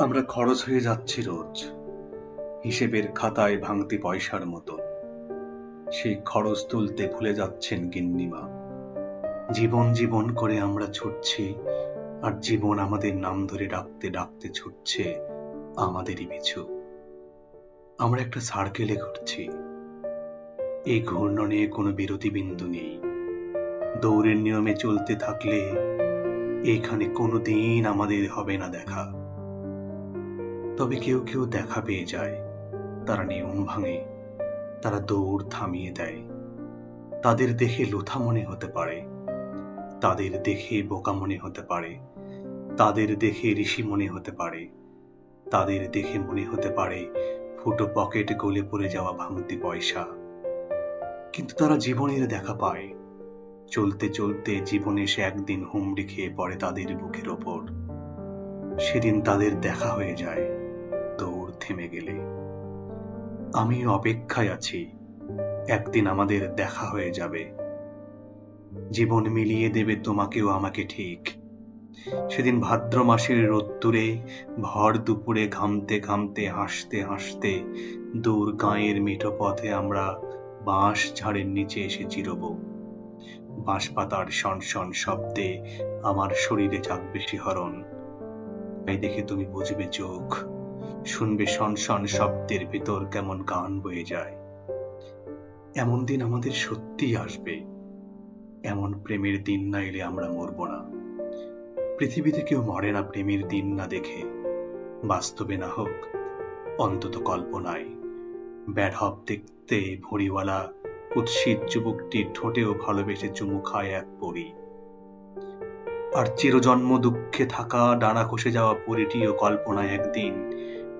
আমরা খরচ হয়ে যাচ্ছি রোজ। হিসেবের খাতায় ভাঙতি পয়সার মতো। সেই খরচ তুলতে ভুলে যাচ্ছেন গিন্নিমা। জীবন জীবন করে আমরা ছুটছি, আর জীবন আমাদের নাম ধরে ডাকতে ডাকতে ছুটছে আমাদেরই পিছু। আমরা একটা সার্কেলে ঘুরছি। এই ঘূর্ণনে কোনো বিরতি বিন্দু নেই। দৌড়ের নিয়মে চলতে থাকলে এখানে কোনো দিন আমাদের হবে না দেখা। তবে কেউ কেউ দেখা পেয়ে যায়। তারা নিয়ম ভাঙে। তারা দৌড় থামিয়ে দেয়। তাদের দেখে লোথা মনে হতে পারে। তাদের দেখে বোকা মনে হতে পারে। তাদের দেখে ঋষি মনে হতে পারে। তাদের দেখে মনে হতে পারে ফুটো পকেট গলে পড়ে যাওয়া ভাঙতি পয়সা। কিন্তু তারা জীবনের দেখা পায়। চলতে চলতে জীবনে সে একদিন হুমড়ি খেয়ে পড়ে তাদের বুকের ওপর। সেদিন তাদের দেখা হয়ে যায়। থেমে গেলে। আমি অপেক্ষায় আছি। একদিন আমাদের দেখা হয়ে যাবে। জীবন মিলিয়ে দেবে তোমাকেও আমাকে ঠিক। সেদিন ভাদ্র মাসের রোদ্দুরে, ভর দুপুরে ঘামতে ঘামতে, হাসতে হাসতে, দূর গাঁয়ের মিঠো পথে আমরা বাঁশ ঝাড়ের নিচে এসে চিরব বাঁশ পাতার শনশন শব্দে আমার শরীরে জাগবে শিহরণ। তাই দেখে তুমি বুঝবে চোখ। শুনবে শনশন শব্দের ভেতর কেমন গান বয়ে যায়। এমন দিন আমাদের সত্যিই আসবে। এমন প্রেমের দিন না এলে আমরা মরব না। পৃথিবীতে কেউ মরে না প্রেমের দিন না দেখে। বাস্তবে না হোক, অন্তত কল্পনায়। ব্যাঢব দেখতে ভড়িওয়ালা, কুৎসিত যুবকটির ঠোঁটেও ভালোবেসে চুমু খায় এক পরি। আর চিরজন্ম দুঃখে থাকা, ডানা খসে যাওয়া পরিটিও কল্পনায় একদিন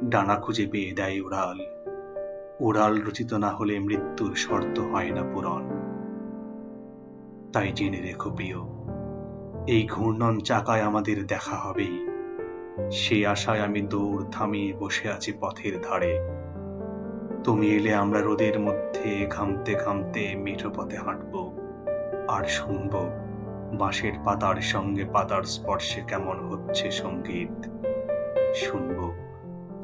ডানা খুঁজে পেয়ে দেয় উড়াল। উড়াল রচিত না হলে মৃত্যুর শর্ত হয় না পূরণ। তাই জেনে রেখো প্রিয়, এই ঘূর্ণন চাকায় আমাদের দেখা হবেই। সে আশায় আমি দৌড় থামিয়ে বসে আছি পথের ধারে। তুমি এলে আমরা রোদের মধ্যে ঘামতে ঘামতে মিঠো পথে হাঁটব আর শুনব বাঁশের পাতার সঙ্গে পাতার স্পর্শে কেমন হচ্ছে সংগীত। শুনব।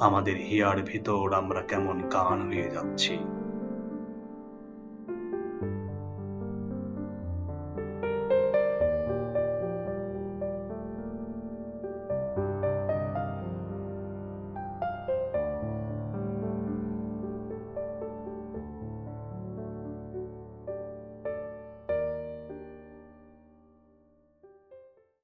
আমাদের হেয়ার ভেতর আমরা কেমন গান হয়ে যাচ্ছি।